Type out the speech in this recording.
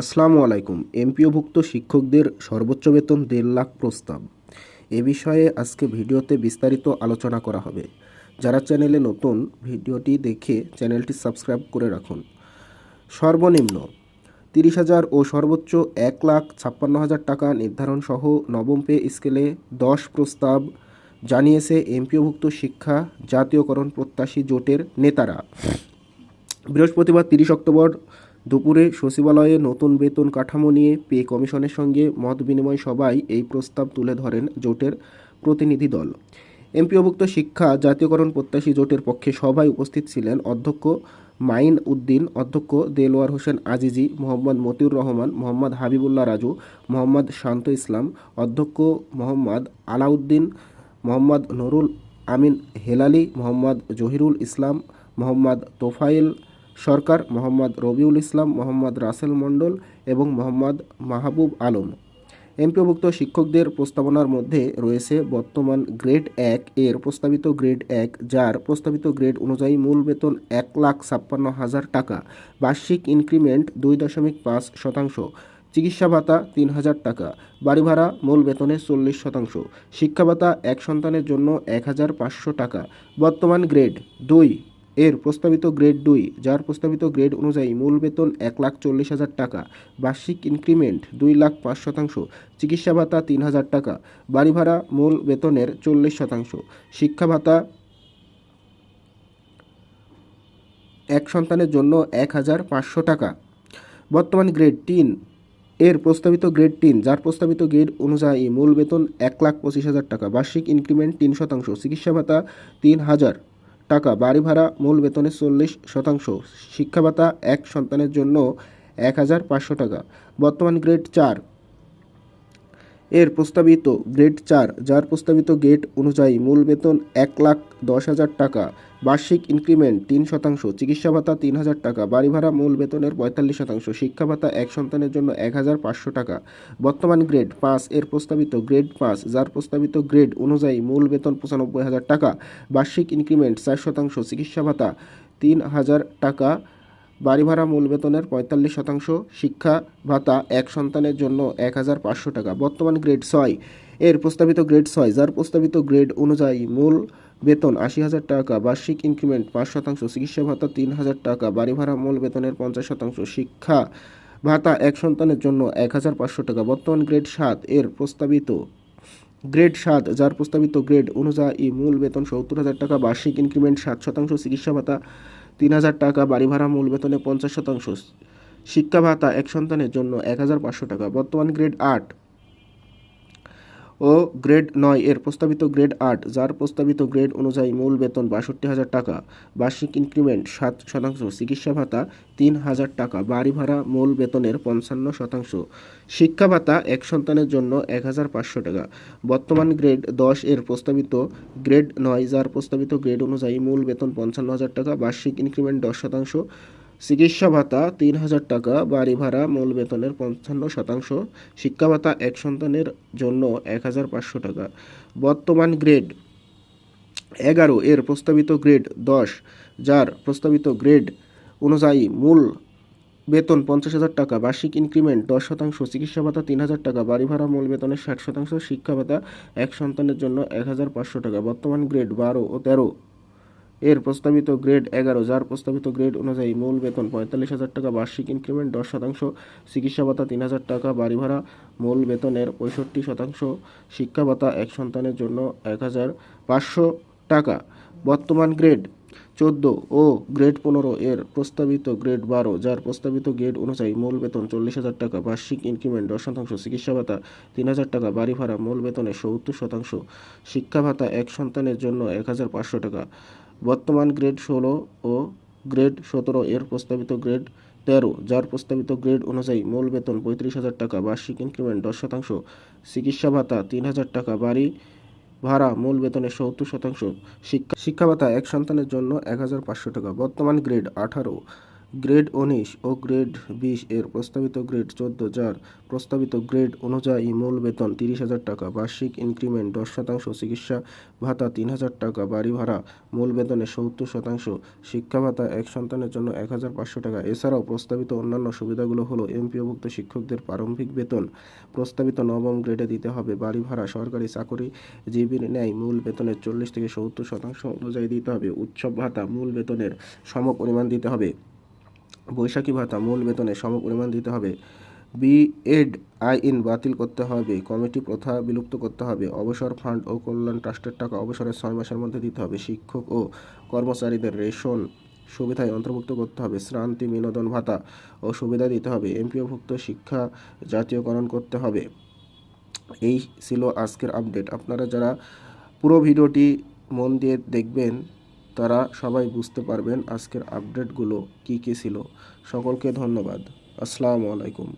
আসসালামু আলাইকুম। এমপিওভুক্ত শিক্ষকদের সর্বোচ্চ বেতন দেড় লাখ প্রস্তাব। এ বিষয়ে আজকে ভিডিওতে বিস্তারিত আলোচনা করা হবে। যারা চ্যানেলে নতুন, ভিডিওটি দেখে চ্যানেলটি সাবস্ক্রাইব করে রাখুন। সর্বনিম্ন তিরিশ হাজার ও সর্বোচ্চ এক লাখ ছাপ্পান্ন হাজার টাকা নির্ধারণ সহ নবম পে স্কেলে দশ প্রস্তাব জানিয়েছে এমপিওভুক্ত শিক্ষা জাতীয়করণ প্রত্যাশী জোটের নেতারা। বৃহস্পতিবার তিরিশ অক্টোবর দুপুরে সচিবালয়ে নতুন বেতন কাঠামো নিয়ে পে কমিশনের সঙ্গে মত বিনিময় সভায় এই প্রস্তাব তুলে ধরেন জোটের প্রতিনিধি দল। এমপিওভুক্ত শিক্ষা, জাতীয়করণ প্রত্যাশী জোটের পক্ষে সভায় উপস্থিত ছিলেন অধ্যক্ষ মাইন উদ্দিন, অধ্যক্ষ দেলোয়ার হোসেন আজিজি, মোহাম্মদ মতিউর রহমান, মোহাম্মদ হাবিবুল্লাহ রাজু, মোহাম্মদ শান্ত ইসলাম, অধ্যক্ষ মোহাম্মদ আলাউদ্দিন, মোহাম্মদ নুরুল আমিন হেলালি, মোহাম্মদ জহিরুল ইসলাম, মোহাম্মদ তোফাইল সরকার মোহাম্মদ রবিউল ইসলাম, মোহাম্মদ রাসেল মণ্ডল এবং মোহাম্মদ মাহবুব আলম। এমপিওভুক্ত শিক্ষকদের প্রস্তাবনার মধ্যে রয়েছে বর্তমান গ্রেড এক এর প্রস্তাবিত গ্রেড এক, যার প্রস্তাবিত গ্রেড অনুযায়ী মূল বেতন এক লাখ ছাপ্পান্ন হাজার টাকা, বার্ষিক ইনক্রিমেন্ট দুই দশমিক পাঁচ শতাংশ, চিকিৎসা ভাতা তিন হাজার টাকা, বাড়ি ভাড়া মূল বেতনের চল্লিশ শতাংশ, শিক্ষা ভাতা এক সন্তানের জন্য এক হাজার পাঁচশো টাকা। বর্তমান গ্রেড দুই এর প্রস্তাবিত গ্রেড দুই, যার প্রস্তাবিত গ্রেড অনুযায়ী মূল বেতন এক লাখ চল্লিশ হাজার টাকা, বার্ষিক ইনক্রিমেন্ট দুই লাখ পাঁচ শতাংশ, চিকিৎসা ভাতা তিন হাজার টাকা, বাড়ি ভাড়া মূল বেতনের চল্লিশ শতাংশ, শিক্ষা ভাতা এক সন্তানের জন্য এক হাজার পাঁচশো টাকা। বর্তমান গ্রেড তিন, এর প্রস্তাবিত গ্রেড তিন, যার প্রস্তাবিত গ্রেড অনুযায়ী মূল বেতন এক লাখ পঁচিশ হাজার টাকা, বার্ষিক ইনক্রিমেন্ট তিন শতাংশ, চিকিৎসা ভাতা তিন হাজার। টাকা বাড়ি ভাড়া মূল বেতনের চল্লিশ শতাংশ শিক্ষাভাতা এক সন্তানের জন্য এক হাজার পাঁচশো টাকা। বর্তমান গ্রেড চার। এর প্রস্তাবিত গ্রেড চার, যার প্রস্তাবিত গ্রেড অনুযায়ী মূল বেতন এক লাখ দশ হাজার টাকা, বার্ষিক ইনক্রিমেন্ট তিন শতাংশ, চিকিৎসা ভাতা তিন হাজার টাকা, বাড়ি ভাড়া মূল বেতনের পঁয়তাল্লিশ শতাংশ, শিক্ষা ভাতা এক সন্তানের জন্য এক হাজার পাঁচশো টাকা। বর্তমান গ্রেড পাঁচ, এর প্রস্তাবিত গ্রেড পাঁচ, যার প্রস্তাবিত গ্রেড অনুযায়ী মূল বেতন পঁচানব্বই হাজার টাকা, বার্ষিক ইনক্রিমেন্ট চার শতাংশ, চিকিৎসা ভাতা তিন হাজার টাকা বাড়ি ভাড়া মূল বেতনের পঁয়তাল্লিশ শতাংশ, শিক্ষা ভাতা এক সন্তানের জন্য এক হাজার পাঁচশো টাকা। বর্তমান গ্রেড ছয়। এর প্রস্তাবিত গ্রেড ছয়, যার প্রস্তাবিত গ্রেড অনুযায়ী মূল বেতন আশি হাজার টাকা, বার্ষিক ইনক্রিমেন্ট পাঁচ শতাংশ, চিকিৎসা ভাতা তিন হাজার টাকা, বাড়ি ভাড়া মূল বেতনের পঞ্চাশ শতাংশ, শিক্ষা ভাতা এক সন্তানের জন্য এক হাজার পাঁচশো টাকা। বর্তমান গ্রেড সাত, এর প্রস্তাবিত গ্রেড সাত, যার প্রস্তাবিত গ্রেড অনুযায়ী মূল বেতন সত্তর হাজার টাকা, বার্ষিক ইনক্রিমেন্ট সাত শতাংশ, চিকিৎসা ভাতা তিন হাজার টাকা বাড়ি ভাড়া মূল বেতনে পঞ্চাশ শতাংশ। শিক্ষা ভাতা এক সন্তানের জন্য এক হাজার পাঁচশো টাকা। বর্তমান গ্রেড আট। ও গ্রেড নয় এর প্রস্তাবিত গ্রেড আট, যার প্রস্তাবিত গ্রেড অনুযায়ী মূল বেতন বাষট্টি হাজার টাকা, বার্ষিক ইনক্রিমেন্ট সাত শতাংশ, চিকিৎসা ভাতা তিন হাজার টাকা, বাড়ি ভাড়া মূল বেতনের পঞ্চান্ন শতাংশ, শিক্ষা ভাতা এক সন্তানের জন্য এক হাজার পাঁচশো টাকা। বর্তমান গ্রেড দশ এর প্রস্তাবিত গ্রেড নয়, যার প্রস্তাবিত গ্রেড অনুযায়ী মূল বেতন পঞ্চান্ন হাজার টাকা, বার্ষিক ইনক্রিমেন্ট দশ শতাংশ চিকিৎসা ভাতা তিন হাজার টাকা, বাড়ি ভাড়া মূল বেতনের পঞ্চান্ন শতাংশ, শিক্ষা ভাতা এক সন্তানের জন্য এক হাজার পাঁচশো টাকা। বর্তমান গ্রেড এগারো, এর প্রস্তাবিত গ্রেড দশ, যার প্রস্তাবিত গ্রেড অনুযায়ী মূল বেতন পঞ্চাশ হাজার টাকা, বার্ষিক ইনক্রিমেন্ট দশ শতাংশ, চিকিৎসা ভাতা তিন হাজার টাকা, বাড়ি ভাড়া মূল বেতনের ষাট শতাংশ, শিক্ষা ভাতা এক সন্তানের জন্য এক হাজার পাঁচশো টাকা। বর্তমান গ্রেড বারো ও তেরো। এর প্রস্তাবিত গ্রেড এগারো, যার প্রস্তাবিত গ্রেড অনুযায়ী মূল বেতন পঁয়তাল্লিশ হাজার টাকা, বার্ষিক ইনক্রিমেন্ট দশ শতাংশ, চিকিৎসা ভাতা তিন হাজার টাকা, বাড়ি ভাড়া মূল বেতনের পঁয়ষট্টি শতাংশ, শিক্ষা ভাতা এক সন্তানের জন্য এক হাজার পাঁচশো টাকা। বর্তমান গ্রেড চোদ্দ ও গ্রেড পনেরো এর প্রস্তাবিত গ্রেড বারো, যার প্রস্তাবিত গ্রেড অনুযায়ী মূল বেতন চল্লিশ হাজার টাকা, বার্ষিক ইনক্রিমেন্ট দশ শতাংশ, চিকিৎসা ভাতা তিন হাজার টাকা, বাড়ি ভাড়া মূল বেতনের সত্তর শতাংশ, শিক্ষা ভাতা এক সন্তানের জন্য এক হাজার পাঁচশো টাকা। বর্তমান গ্রেড ষোলো ও গ্রেড সতেরো এর প্রস্তাবিত গ্রেড তেরো, যার প্রস্তাবিত গ্রেড অনুযায়ী মূল বেতন পঁয়ত্রিশ হাজার টাকা, বার্ষিক ইনক্রিমেন্ট দশ শতাংশ, চিকিৎসা ভাতা তিন হাজার টাকা, বাড়ি ভাড়া মূল বেতনের সত্তর শতাংশ, শিক্ষা শিক্ষা ভাতা এক সন্তানের জন্য এক হাজার পাঁচশো টাকা। বর্তমান গ্রেড আঠারো গ্রেড উনিশ ও গ্রেড বিশ এর প্রস্তাবিত গ্রেড চোদ্দ, যার প্রস্তাবিত গ্রেড অনুযায়ী মূল বেতন তিরিশ হাজার টাকা, বার্ষিক ইনক্রিমেন্ট দশ শতাংশ, চিকিৎসা ভাতা তিন হাজার টাকা, বাড়ি ভাড়া মূল বেতনের সত্তর শতাংশ, শিক্ষা ভাতা এক সন্তানের জন্য এক হাজার পাঁচশো টাকা। এছাড়াও প্রস্তাবিত অন্যান্য সুবিধাগুলো হলো এমপিওভুক্ত শিক্ষকদের প্রারম্ভিক বেতন, প্রস্তাবিত নবম গ্রেডে দিতে হবে বাড়ি ভাড়া, সরকারি চাকরি জীবীর ন্যায় মূল বেতনের চল্লিশ থেকে সত্তর শতাংশ অনুযায়ী দিতে হবে, উৎসব ভাতা মূল বেতনের সম পরিমাণ দিতে হবে। বৈশাখী ভাতা, মূল বেতনের সমপরিমাণ দিতে হবে। বিএড আইন বাতিল করতে হবে। কমিটি প্রথা বিলুপ্ত করতে হবে। অবসর ফান্ড ও কল্যাণ ট্রাস্টের টাকা অবসরের ছয় মাসের মধ্যে দিতে হবে। শিক্ষক ও কর্মচারীদের রেশন সুবিধায় অন্তর্ভুক্ত করতে হবে। শ্রান্তি বিনোদন ভাতা ও সুবিধা দিতে হবে। এমপিওভুক্ত শিক্ষা জাতীয়করণ করতে হবে। এই ছিল আজকের আপডেট আপনারা যারা পুরো ভিডিওটি মন দিয়ে দেখবেন তারা সবাই বুঝতে পারবেন আজকের আপডেটগুলো কী কী ছিল। সকলকে ধন্যবাদ। আসসালামু আলাইকুম।